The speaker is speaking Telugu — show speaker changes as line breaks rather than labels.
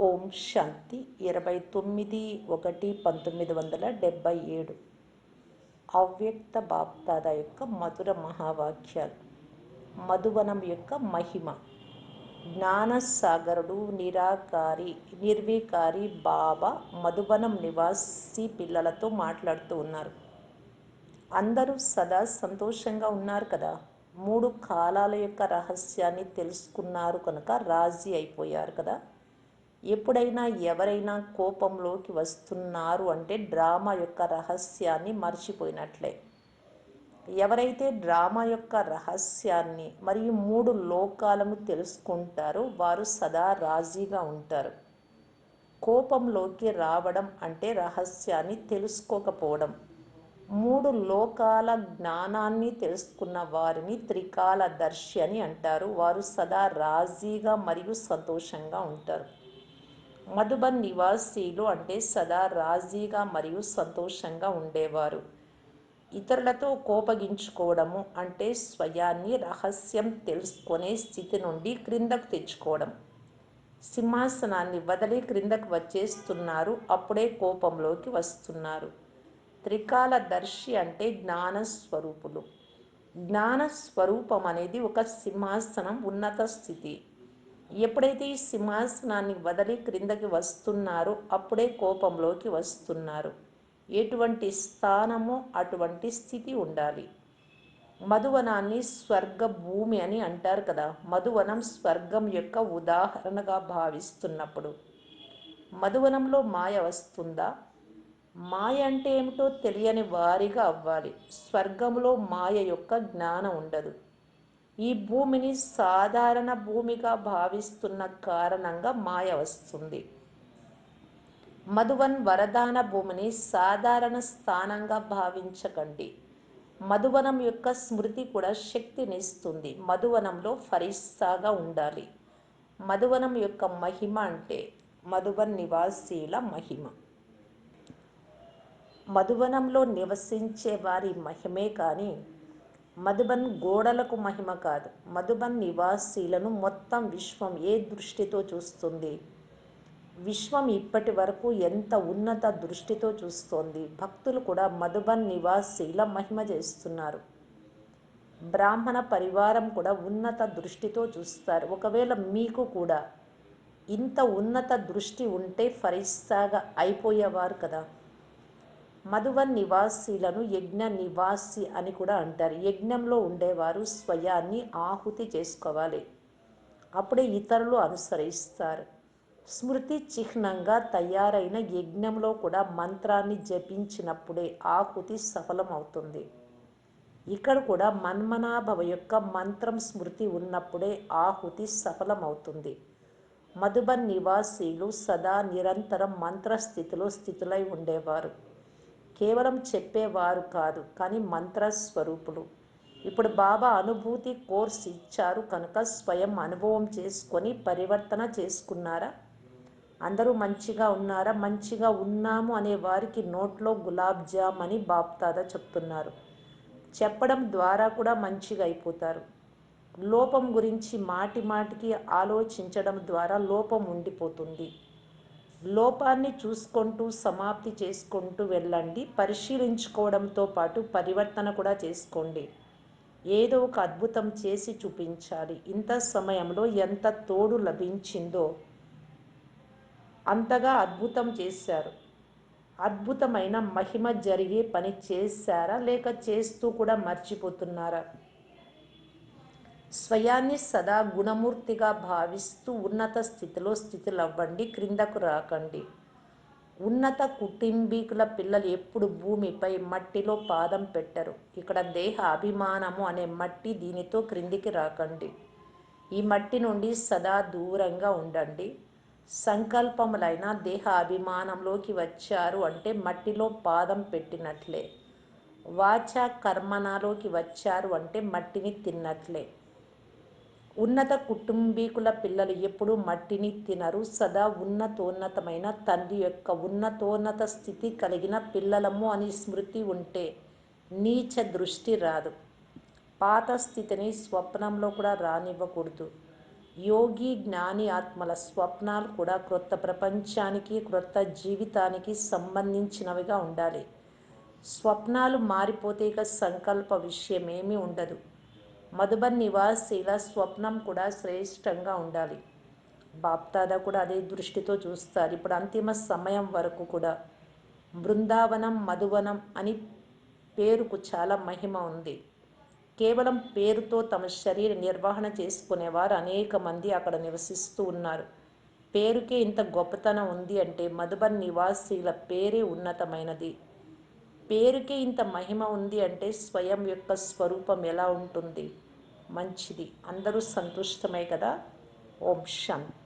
ఓం శాంతి ఇరవై తొమ్మిది ఒకటి పంతొమ్మిది వందల డెబ్భై ఏడు. అవ్యక్త బాప్దాద యొక్క మధుర మహావాక్యాలు. మధువనం యొక్క మహిమ. జ్ఞానసాగరుడు నిరాకారి నిర్వికారి బాబా మధువనం నివాసి పిల్లలతో మాట్లాడుతూ ఉన్నారు. అందరూ సదా సంతోషంగా ఉన్నారు కదా. మూడు కాలాల యొక్క రహస్యాన్ని తెలుసుకున్నారు కనుక రాజీ అయిపోయారు కదా. ఎప్పుడైనా ఎవరైనా కోపంలోకి వస్తున్నారు అంటే డ్రామా యొక్క రహస్యాన్ని మర్చిపోయినట్లే. ఎవరైతే డ్రామా యొక్క రహస్యాన్ని మరియు మూడు లోకాలను తెలుసుకుంటారో వారు సదా రాజీగా ఉంటారు. కోపంలోకి రావడం అంటే రహస్యాన్ని తెలుసుకోకపోవడం. మూడు లోకాల జ్ఞానాన్ని తెలుసుకున్న వారిని త్రికాలదర్శి అని అంటారు. వారు సదా రాజీగా మరియు సంతోషంగా ఉంటారు. మధుబన్ నివాసీలు అంటే సదా రాజీగా మరియు సంతోషంగా ఉండేవారు. ఇతరులతో కోపగించుకోవడము అంటే స్వయాన్ని రహస్యం తెలుసుకునే స్థితి నుండి క్రిందకు తెచ్చుకోవడం. సింహాసనాన్ని వదిలి క్రిందకు వచ్చేస్తున్నారు అప్పుడే కోపంలోకి వస్తున్నారు. త్రికాల దర్శి అంటే జ్ఞాన స్వరూపులు జ్ఞాన స్వరూపం అనేది ఒక సింహాసనం ఉన్నత స్థితి. ఎప్పుడైతే ఈ సింహాసనాన్ని వదిలి క్రిందకి వస్తున్నారో అప్పుడే కోపంలోకి వస్తున్నారు. ఎటువంటి స్థానమో అటువంటి స్థితి ఉండాలి. మధువనాన్ని స్వర్గ భూమి అని అంటారు కదా. మధువనం స్వర్గం యొక్క ఉదాహరణగా భావిస్తున్నప్పుడు. మధువనంలో మాయ వస్తుందా? మాయ అంటే ఏమిటో తెలియని వారిగా అవ్వాలి. స్వర్గంలో మాయ యొక్క జ్ఞానం ఉండదు. ఈ భూమిని సాధారణ భూమిగా భావిస్తున్న కారణంగా మాయ వస్తుంది. మధువన్ వరదాన భూమిని సాధారణ స్థానంగా భావించకండి. మధువనం యొక్క స్మృతి కూడా శక్తినిస్తుంది. మధువనంలో ఫరిస్తాగా ఉండాలి. మధువనం యొక్క మహిమ అంటే మధువన్ నివాసీల మహిమ. మధువనంలో నివసించే వారి మహిమే కానీ మధుబన్ గోడలకు మహిమ కాదు. మధుబన్ నివాసీలను మొత్తం విశ్వం ఏ దృష్టితో చూస్తుంది? విశ్వం ఇప్పటి వరకు ఎంత ఉన్నత దృష్టితో చూస్తోంది? భక్తులు కూడా మధుబన్ నివాసీల మహిమ చేస్తున్నారు. బ్రాహ్మణ పరివారం కూడా ఉన్నత దృష్టితో చూస్తారు. ఒకవేళ మీకు కూడా ఇంత ఉన్నత దృష్టి ఉంటే ఫరిస్తాగా అయిపోయేవారు కదా. మధువన్ నివాసీలను యజ్ఞ నివాసి అని కూడా అంటారు. యజ్ఞంలో ఉండేవారు స్వయాన్ని ఆహుతి చేసుకోవాలి. అప్పుడే ఇతరులు అనుసరిస్తారు. స్మృతి చిహ్నంగా తయారైన యజ్ఞంలో కూడా మంత్రాన్ని జపించినప్పుడే ఆహుతి సఫలమవుతుంది. ఇక్కడ కూడా మన్మనాభవ యొక్క మంత్రం స్మృతి ఉన్నప్పుడే ఆహుతి సఫలమవుతుంది. మధుబన్ నివాసీలు సదా నిరంతరం మంత్రస్థితిలో స్థితులై ఉండేవారు. కేవలం చెప్పేవారు కాదు కానీ మంత్ర స్వరూపులు ఇప్పుడు బాబా అనుభూతి కోర్స్ ఇచ్చారు కనుక స్వయం అనుభవం చేసుకొని పరివర్తన చేసుకున్నారా? అందరూ మంచిగా ఉన్నారా? మంచిగా ఉన్నాము అనే వారికి నోట్లో గులాబ్ జామ్ అని బాప్తాదా చెప్తున్నారు. చెప్పడం ద్వారా కూడా మంచిగా అయిపోతారు. లోపం గురించి మాటి మాటికి ఆలోచించడం ద్వారా లోపం ఉండిపోతుంది. లోపాన్ని చూసుకుంటూ సమాప్తి చేసుకుంటూ వెళ్ళండి. పరిశీలించుకోవడంతో పాటు పరివర్తన కూడా చేసుకోండి. ఏదో ఒక అద్భుతం చేసి చూపించాలి. ఇంత సమయంలో ఎంత తోడు లభించిందో అంతగా అద్భుతం చేశారు. అద్భుతమైన మహిమ జరిగే పని చేశారా? లేక చేస్తూ కూడా మర్చిపోతున్నారా? స్వయాన్ని సదా గుణమూర్తిగా భావిస్తూ ఉన్నత స్థితిలో స్థితులవ్వండి క్రిందకు రాకండి. ఉన్నత కుటుంబీకుల పిల్లలు ఎప్పుడు భూమిపై మట్టిలో పాదం పెట్టరు. ఇక్కడ దేహ అభిమానము అనే మట్టి దీనితో క్రిందికి రాకండి. ఈ మట్టి నుండి సదా దూరంగా ఉండండి. సంకల్పములైన దేహ అభిమానంలోకి వచ్చారు అంటే మట్టిలో పాదం పెట్టినట్లే. వాచ కర్మణలోకి వచ్చారు అంటే మట్టిని తిన్నట్లే. ఉన్నత కుటుంబీకుల పిల్లలు ఎప్పుడూ మట్టిని తినరు. సదా ఉన్నతోన్నతమైన తండ్రి యొక్క ఉన్నతోన్నత స్థితి కలిగిన పిల్లలము అని స్మృతి ఉంటే నీచ దృష్టి రాదు. పాత స్థితిని స్వప్నంలో కూడా రానివ్వకూడదు. యోగి జ్ఞాని ఆత్మల స్వప్నాలు కూడా క్రొత్త ప్రపంచానికి క్రొత్త జీవితానికి సంబంధించినవిగా ఉండాలి. స్వప్నాలు మారిపోతే ఇక సంకల్ప విషయమేమీ ఉండదు. మధుబన్ నివాసీల స్వప్నం కూడా శ్రేష్టంగా ఉండాలి. బాప్తాదా కూడా అదే దృష్టితో చూస్తారు. ఇప్పుడు అంతిమ సమయం వరకు కూడా బృందావనం మధువనం అని పేరుకు చాలా మహిమ ఉంది. కేవలం పేరుతో తమ శరీర నిర్వహణ చేసుకునేవారు అనేక మంది అక్కడ నివసిస్తూ ఉన్నారు. పేరుకే ఇంత గొప్పతనం ఉంది అంటే మధుబన్ నివాసీల పేరే ఉన్నతమైనది. పేరుకే ఇంత మహిమ ఉంది అంటే స్వయం యొక్క స్వరూపం ఎలా ఉంటుంది? మంచిది. అందరూ సంతుష్టమే కదా? ఓం శాంతి.